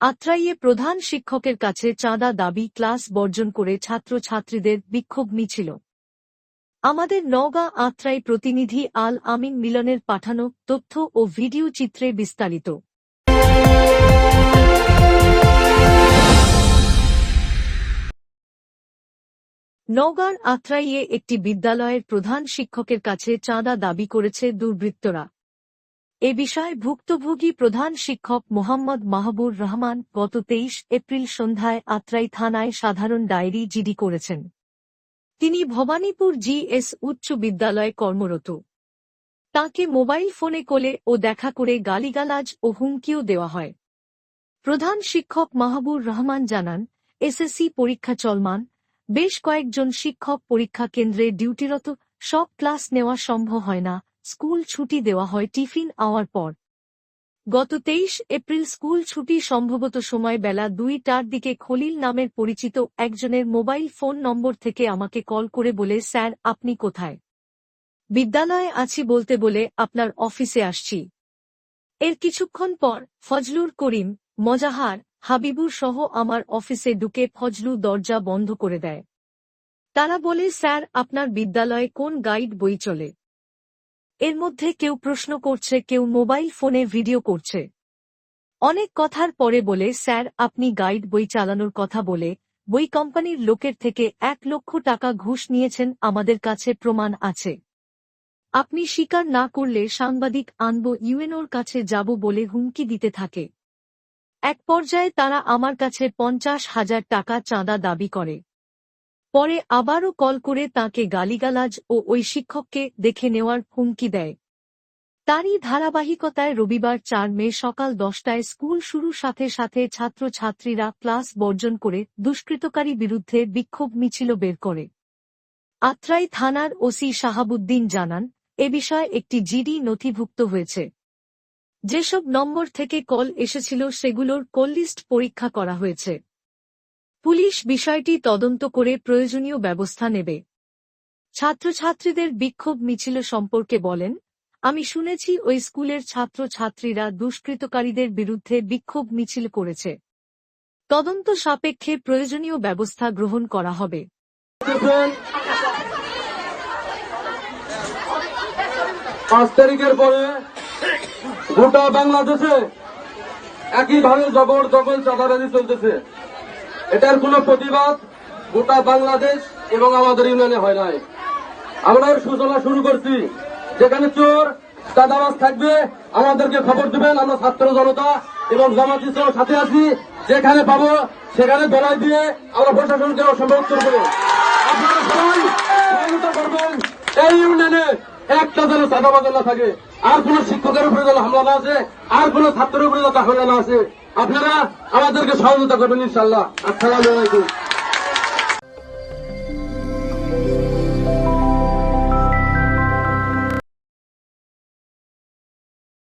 আত্রাইয়ে প্রধান শিক্ষকের কাছে চাঁদা দাবি ক্লাস বর্জন করে ছাত্রছাত্রীদের বিক্ষোভ মিছিল। আমাদের নওগাঁ আত্রাই প্রতিনিধি আল আমিন মিলনের পাঠানো তথ্য ও ভিডিও চিত্রে বিস্তারিত। নওগাঁর আত্রাইয়ে একটি বিদ্যালয়ের প্রধান শিক্ষকের কাছে চাঁদা দাবি করেছে দুর্বৃত্তরা। এ বিষয়ে ভুক্তভোগী প্রধান শিক্ষক মোহাম্মদ মাহবুর রহমান গত তেইশ এপ্রিল সন্ধ্যায় আত্রাই থানায় সাধারণ ডায়েরি জিডি করেছেন। তিনি ভবানীপুর জিএস উচ্চ বিদ্যালয়ে কর্মরত। তাকে মোবাইল ফোনে কোলে ও দেখা করে গালিগালাজ ও হুমকিও দেওয়া হয়। প্রধান শিক্ষক মাহবুর রহমান জানান, এসএসসি পরীক্ষা চলমান, বেশ কয়েকজন শিক্ষক পরীক্ষা কেন্দ্রে ডিউটিরত, সব ক্লাস নেওয়া সম্ভব হয় না স্কুল ছুটি দেওয়া হয় টিফিন আওয়ার পর। গত তেইশ এপ্রিল স্কুল ছুটি সম্ভবত সময় বেলা দুইটার দিকে খলিল নামের পরিচিত একজনের মোবাইল ফোন নম্বর থেকে আমাকে কল করে বলে, স্যার, আপনি কোথায়? বিদ্যালয়ে আছি বলতে বলে আপনার অফিসে আসছি। এর কিছুক্ষণ পর ফজলুর করিম, মজাহার, হাবিবুর সহ আমার অফিসে ঢুকে ফজলু দরজা বন্ধ করে দেয়। তারা বলে, স্যার, আপনার বিদ্যালয়ে কোন গাইড বই চলে? এর মধ্যে কেউ প্রশ্ন করছে, কেউ মোবাইল ফোনে ভিডিও করছে। অনেক কথার পরে বলে, স্যার, আপনি গাইড বই চালানোর কথা বলে, বই কোম্পানির লোকের থেকে এক লক্ষ টাকা ঘুষ নিয়েছেন, আমাদের কাছে প্রমাণ আছে। আপনি স্বীকার না করলে সাংবাদিক আনব ইউএনওর কাছে যাব বলে হুমকি দিতে থাকে। এক পর্যায়ে তারা আমার কাছে পঞ্চাশ হাজার টাকা চাঁদা দাবি করে। পরে আবারও কল করে তাকে গালিগালাজ ও ওই শিক্ষককে দেখে নেওয়ার হুমকি দেয়। তারই ধারাবাহিকতায় রবিবার চার মে সকাল দশটায় স্কুল শুরুর সাথে সাথে ছাত্রছাত্রীরা ক্লাস বর্জন করে দুষ্কৃতকারী বিরুদ্ধে বিক্ষোভ মিছিল বের করে। আত্রাই থানার ওসি শাহাবুদ্দিন জানান, এ বিষয়ে একটি জিডি নথিভুক্ত হয়েছে। যেসব নম্বর থেকে কল এসেছিল সেগুলোর কললিস্ট পরীক্ষা করা হয়েছে। পুলিশ বিষয়টি তদন্ত করে প্রয়োজনীয় ব্যবস্থা নেবে। ছাত্রছাত্রীদের বিক্ষোভ মিছিল সম্পর্কে বলেন, আমি শুনেছি ওই স্কুলের ছাত্রছাত্রীরা দুষ্কৃতকারীদের বিরুদ্ধে বিক্ষোভ মিছিল করেছে। তদন্ত সাপেক্ষে প্রয়োজনীয় ব্যবস্থা গ্রহণ করা হবে। পাঁচ তারিখের পরে গোটা বাংলাদেশে একইভাবে জবর দখল চাঁদাবাজি চলতেছে। এটার কোনো প্রতিবাদ গোটা বাংলাদেশ এবং আমাদের ইউনিয়নে হয় নাই। আমরা সূচনা শুরু করছি। যেখানে চোর, চাঁদাবাজ থাকবে, আমাদেরকে খবর দিবেন, আমরা ছাত্র জনতা এবং জামাত ইসলামের সাথে আছি। যেখানে পাবো, সেখানে বেড়াই দিয়ে আমরা প্রশাসনকে উত্তর করব এই ইউনিয়নে একটা যেন চাঁদাবাজ না থাকে। আর কোন শিক্ষকের উপরে যেন হামলা না আছে আর কোন ছাত্রের উপরে যাতে হামলা না আছে আপনারা আমাদেরকে সহযোগিতা করবেন ইনশাল্লাহ আসসালামু আলাইকুম।